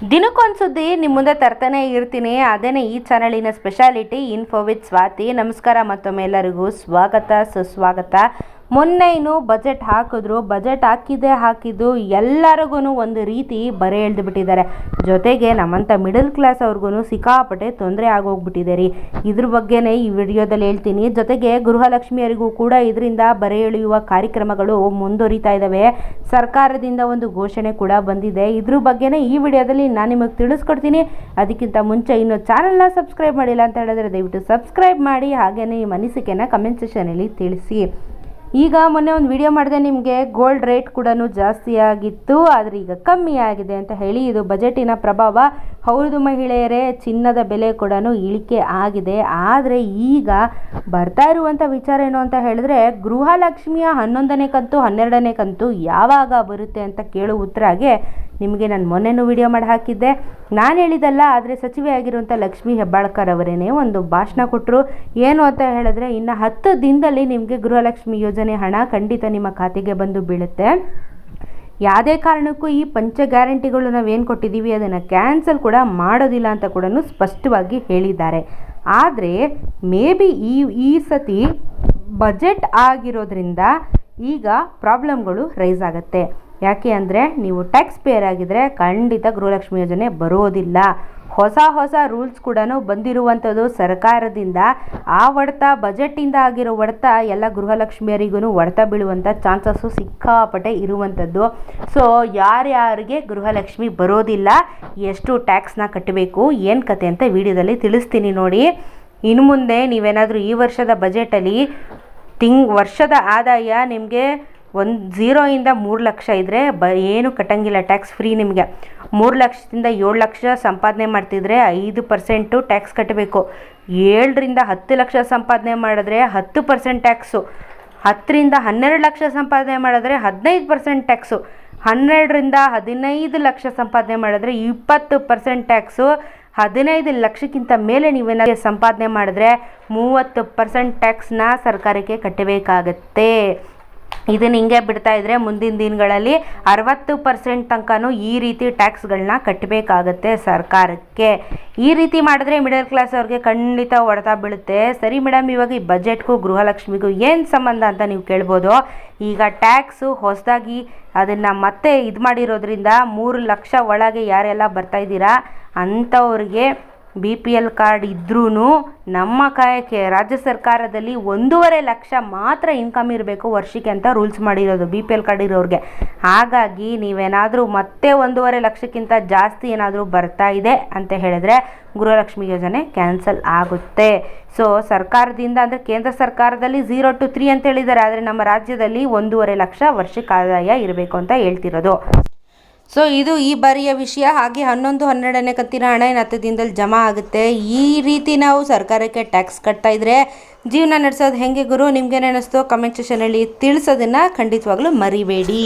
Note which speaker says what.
Speaker 1: ದಿನಕ್ಕೊಂದು ಸುದ್ದಿ ನಿಮ್ಮ ಮುಂದೆ ತರ್ತಾನೆ ಇರ್ತೀನಿ. ಅದೇನೇ ಈ ಚಾನಲಿನ ಸ್ಪೆಷಾಲಿಟಿ ಇನ್ಫೋ ವಿತ್ ಸ್ವಾತಿ. ನಮಸ್ಕಾರ ಮತ್ತೊಮ್ಮೆ ಎಲ್ಲರಿಗೂ. ಸ್ವಾಗತ, ಸುಸ್ವಾಗತ. ಮೊನ್ನೆ ಇನ್ನು ಬಜೆಟ್ ಹಾಕಿದ್ರು, ಬಜೆಟ್ ಹಾಕಿದ್ದೇ ಹಾಕಿದ್ದು ಎಲ್ಲರಿಗೂ ಒಂದು ರೀತಿ ಬರೆ ಎಳ್ದು ಬಿಟ್ಟಿದ್ದಾರೆ. ಜೊತೆಗೆ ನಮ್ಮಂಥ ಮಿಡಲ್ ಕ್ಲಾಸ್ ಅವ್ರಿಗೂ ಸಿಕ್ಕಾಪಟ್ಟೆ ತೊಂದರೆ ಆಗೋಗ್ಬಿಟ್ಟಿದೆ ರೀ. ಇದ್ರ ಬಗ್ಗೆನೇ ಈ ವಿಡಿಯೋದಲ್ಲಿ ಹೇಳ್ತೀನಿ. ಜೊತೆಗೆ ಗೃಹಲಕ್ಷ್ಮಿಯರಿಗೂ ಕೂಡ ಇದರಿಂದ ಬರೆ ಎಳೆಯುವ ಕಾರ್ಯಕ್ರಮಗಳು ಮುಂದುವರಿತಾ ಇದ್ದಾವೆ ಸರ್ಕಾರದಿಂದ ಒಂದು ಘೋಷಣೆ ಕೂಡ ಬಂದಿದೆ. ಇದ್ರ ಬಗ್ಗೆನೇ ಈ ವಿಡಿಯೋದಲ್ಲಿ ನಾನು ನಿಮಗೆ ತಿಳಿಸ್ಕೊಡ್ತೀನಿ. ಅದಕ್ಕಿಂತ ಮುಂಚೆ ಇನ್ನು ಚಾನಲ್ನ ಸಬ್ಸ್ಕ್ರೈಬ್ ಮಾಡಿಲ್ಲ ಅಂತ ಹೇಳಿದ್ರೆ ದಯವಿಟ್ಟು ಸಬ್ಸ್ಕ್ರೈಬ್ ಮಾಡಿ. ಹಾಗೆಯೇ ನಿಮ್ಮ ಅನಿಸಿಕೆನ ಕಮೆಂಟ್ ಸೆಷನಲ್ಲಿ ತಿಳಿಸಿ. ಈಗ ಮೊನ್ನೆ ಒಂದು ವಿಡಿಯೋ ಮಾಡಿದೆ, ನಿಮಗೆ ಗೋಲ್ಡ್ ರೇಟ್ ಕೂಡ ಜಾಸ್ತಿ ಆಗಿತ್ತು, ಆದರೆ ಈಗ ಕಮ್ಮಿ ಆಗಿದೆ ಅಂತ ಹೇಳಿ ಇದು ಬಜೆಟಿನ ಪ್ರಭಾವ. ಹೌದು ಮಹಿಳೆಯರೇ, ಚಿನ್ನದ ಬೆಲೆ ಕೂಡ ಇಳಿಕೆ ಆಗಿದೆ. ಆದರೆ ಈಗ ಬರ್ತಾ ಇರುವಂಥ ವಿಚಾರ ಏನು ಅಂತ ಹೇಳಿದ್ರೆ, ಗೃಹಲಕ್ಷ್ಮಿಯ ಹನ್ನೊಂದನೇ ಕಂತು, ಹನ್ನೆರಡನೇ ಕಂತು ಯಾವಾಗ ಬರುತ್ತೆ ಅಂತ ಕೇಳುವ ಉತ್ತರಾಗೆ ನಿಮಗೆ ನಾನು ಮೊನ್ನೆನೂ ವಿಡಿಯೋ ಮಾಡಿ ಹಾಕಿದ್ದೆ. ನಾನು ಹೇಳಿದಲ್ಲ ಆದರೆ ಸಚಿವೆ ಆಗಿರುವಂಥ ಲಕ್ಷ್ಮೀ ಹೆಬ್ಬಾಳ್ಕರ್ ಅವರೇನೆ ಒಂದು ಭಾಷಣ ಕೊಟ್ಟರು ಏನು ಅಂತ ಹೇಳಿದ್ರೆ, ಇನ್ನು ಹತ್ತು ದಿನದಲ್ಲಿ ನಿಮಗೆ ಗೃಹಲಕ್ಷ್ಮಿ ಯೋಜನೆ ಹಣ ಖಂಡಿತ ನಿಮ್ಮ ಖಾತೆಗೆ ಬಂದು ಬೀಳುತ್ತೆ. ಯಾವುದೇ ಕಾರಣಕ್ಕೂ ಈ ಪಂಚ ಗ್ಯಾರಂಟಿಗಳು ನಾವೇನು ಕೊಟ್ಟಿದ್ದೀವಿ, ಅದನ್ನು ಕ್ಯಾನ್ಸಲ್ ಕೂಡ ಮಾಡೋದಿಲ್ಲ ಅಂತ ಕೂಡ ಸ್ಪಷ್ಟವಾಗಿ ಹೇಳಿದ್ದಾರೆ. ಆದರೆ, ಮೇ ಬಿ ಈ ಈ ಸತಿ ಬಜೆಟ್ ಆಗಿರೋದ್ರಿಂದ ಈಗ ಪ್ರಾಬ್ಲಮ್ಗಳು ರೈಸ್ ಆಗುತ್ತೆ. ಯಾಕೆ ಅಂದರೆ ನೀವು ಟ್ಯಾಕ್ಸ್ ಪೇಯರ್ ಆಗಿದ್ದರೆ ಖಂಡಿತ ಗೃಹಲಕ್ಷ್ಮಿ ಯೋಜನೆ ಬರೋದಿಲ್ಲ. ಹೊಸ ಹೊಸ ರೂಲ್ಸ್ ಕೂಡ ಬಂದಿರುವಂಥದ್ದು ಸರ್ಕಾರದಿಂದ. ಆ ಹೊಡೆತ ಬಜೆಟಿಂದ ಆಗಿರೋ ಹೊಡೆತ ಎಲ್ಲ ಗೃಹಲಕ್ಷ್ಮಿಯರಿಗೂ ಹೊಡೆತ ಬೀಳುವಂಥ ಚಾನ್ಸಸ್ಸು ಸಿಕ್ಕಾಪಟ್ಟೆ ಇರುವಂಥದ್ದು ಸೊ ಯಾರ್ಯಾರಿಗೆ ಗೃಹಲಕ್ಷ್ಮಿ ಬರೋದಿಲ್ಲ, ಎಷ್ಟು ಟ್ಯಾಕ್ಸ್ನ ಕಟ್ಟಬೇಕು, ಏನು ಕತೆ ಅಂತ ವಿಡಿಯೋದಲ್ಲಿ ತಿಳಿಸ್ತೀನಿ ನೋಡಿ. ಇನ್ನು ಮುಂದೆ ನೀವೇನಾದರೂ ಈ ವರ್ಷದ ಬಜೆಟಲ್ಲಿ ತಿಂಗ್, ವರ್ಷದ ಆದಾಯ ನಿಮಗೆ ಒಂದು ಝೀರೋಯಿಂದ ಮೂರು ಲಕ್ಷ ಇದ್ದರೆ ಬ, ಏನು ಕಟ್ಟಂಗಿಲ್ಲ ಟ್ಯಾಕ್ಸ್ ಫ್ರೀ ನಿಮಗೆ. ಮೂರು ಲಕ್ಷದಿಂದ ಏಳು ಲಕ್ಷ ಸಂಪಾದನೆ ಮಾಡ್ತಿದ್ರೆ ಐದು ಪರ್ಸೆಂಟು ಟ್ಯಾಕ್ಸ್ ಕಟ್ಟಬೇಕು ಏಳರಿಂದ ಹತ್ತು ಲಕ್ಷ ಸಂಪಾದನೆ ಮಾಡಿದ್ರೆ ಹತ್ತು ಪರ್ಸೆಂಟ್ ಟ್ಯಾಕ್ಸು ಹತ್ತರಿಂದ ಹನ್ನೆರಡು ಲಕ್ಷ ಸಂಪಾದನೆ ಮಾಡಿದ್ರೆ ಹದಿನೈದು ಪರ್ಸೆಂಟ್ ಟ್ಯಾಕ್ಸು ಹನ್ನೆರಡರಿಂದ ಹದಿನೈದು ಲಕ್ಷ ಸಂಪಾದನೆ ಮಾಡಿದ್ರೆ ಇಪ್ಪತ್ತು ಪರ್ಸೆಂಟ್ ಟ್ಯಾಕ್ಸು ಹದಿನೈದು ಲಕ್ಷಕ್ಕಿಂತ ಮೇಲೆ ನೀವೇನಾದ್ರೂ ಸಂಪಾದನೆ ಮಾಡಿದ್ರೆ ಮೂವತ್ತು ಪರ್ಸೆಂಟ್ ಟ್ಯಾಕ್ಸ್ನ ಸರ್ಕಾರಕ್ಕೆ ಕಟ್ಟಬೇಕಾಗತ್ತೆ. ಇದನ್ನ ಹಿಂಗೆ ಬಿಡ್ತಾ ಇದ್ರೆ ಮುಂದಿನ ದಿನಗಳಲ್ಲಿ ಅರವತ್ತು ಪರ್ಸೆಂಟ್ ತನಕನೂ ಈ ರೀತಿ ಟ್ಯಾಕ್ಸ್ಗಳನ್ನ ಕಟ್ಟಬೇಕಾಗತ್ತೆ ಸರ್ಕಾರಕ್ಕೆ. ಈ ರೀತಿ ಮಾಡಿದ್ರೆ ಮಿಡಲ್ ಕ್ಲಾಸ್ ಅವ್ರಿಗೆ ಖಂಡಿತ ಹೊಡೆತ ಬೀಳುತ್ತೆ. ಸರಿ ಮೇಡಮ್, ಇವಾಗ ಈ ಬಜೆಟ್ಗೂ ಗೃಹಲಕ್ಷ್ಮಿಗೂ ಏನು ಸಂಬಂಧ ಅಂತ ನೀವು ಕೇಳ್ಬೋದು? ಈಗ ಟ್ಯಾಕ್ಸು ಹೊಸದಾಗಿ ಅದನ್ನು ಮತ್ತೆ ಇದು ಮಾಡಿರೋದ್ರಿಂದ ಮೂರು ಲಕ್ಷ ಒಳಗೆ ಯಾರೆಲ್ಲ ಬರ್ತಾ ಇದ್ದೀರಾ, ಅಂಥವ್ರಿಗೆ ಬಿ ಪಿ ಎಲ್ ಕಾರ್ಡ್ ಇದ್ರೂ ನಮ್ಮ ಕಾಯಕ್ಕೆ ರಾಜ್ಯ ಸರ್ಕಾರದಲ್ಲಿ ಒಂದೂವರೆ ಲಕ್ಷ ಮಾತ್ರ ಇನ್ಕಮ್ ಇರಬೇಕು ವರ್ಷಕ್ಕೆ ಅಂತ ರೂಲ್ಸ್ ಮಾಡಿರೋದು ಬಿ ಪಿ ಎಲ್ ಕಾರ್ಡ್ ಇರೋರಿಗೆ. ಹಾಗಾಗಿ ನೀವೇನಾದರೂ ಮತ್ತೆ ಒಂದೂವರೆ ಲಕ್ಷಕ್ಕಿಂತ ಜಾಸ್ತಿ ಏನಾದರೂ ಬರ್ತಾ ಇದೆ ಅಂತ ಹೇಳಿದ್ರೆ ಗೃಹಲಕ್ಷ್ಮಿ ಯೋಜನೆ ಕ್ಯಾನ್ಸಲ್ ಆಗುತ್ತೆ. ಸೊ ಸರ್ಕಾರದಿಂದ ಅಂದರೆ ಕೇಂದ್ರ ಸರ್ಕಾರದಲ್ಲಿ ಝೀರೋ ಟು ತ್ರೀ ಅಂತ ಹೇಳಿದ್ದಾರೆ. ಆದರೆ ನಮ್ಮ ರಾಜ್ಯದಲ್ಲಿ ಒಂದೂವರೆ ಲಕ್ಷ ವರ್ಷಕ್ಕೆ ಆದಾಯ ಇರಬೇಕು ಅಂತ ಹೇಳ್ತಿರೋದು. ಸೊ ಇದು ಈ ಬಾರಿಯ ವಿಷಯ. ಹಾಗೆ ಹನ್ನೊಂದು, ಹನ್ನೆರಡನೇ ಕತ್ತಿನ ಹಣ ಏನು ದಿನದಲ್ಲಿ ಜಮಾ ಆಗುತ್ತೆ. ಈ ರೀತಿ ನಾವು ಸರ್ಕಾರಕ್ಕೆ ಟ್ಯಾಕ್ಸ್ ಕಟ್ತಾ ಇದ್ರೆ ಜೀವನ ನಡೆಸೋದು ಹೆಂಗೆ ಗುರು? ನಿಮ್ಗೇನು ಅನ್ನಿಸ್ತು ಕಮೆಂಟ್ ಸೆಷನಲ್ಲಿ ತಿಳಿಸೋದನ್ನು ಖಂಡಿತವಾಗ್ಲೂ ಮರಿಬೇಡಿ.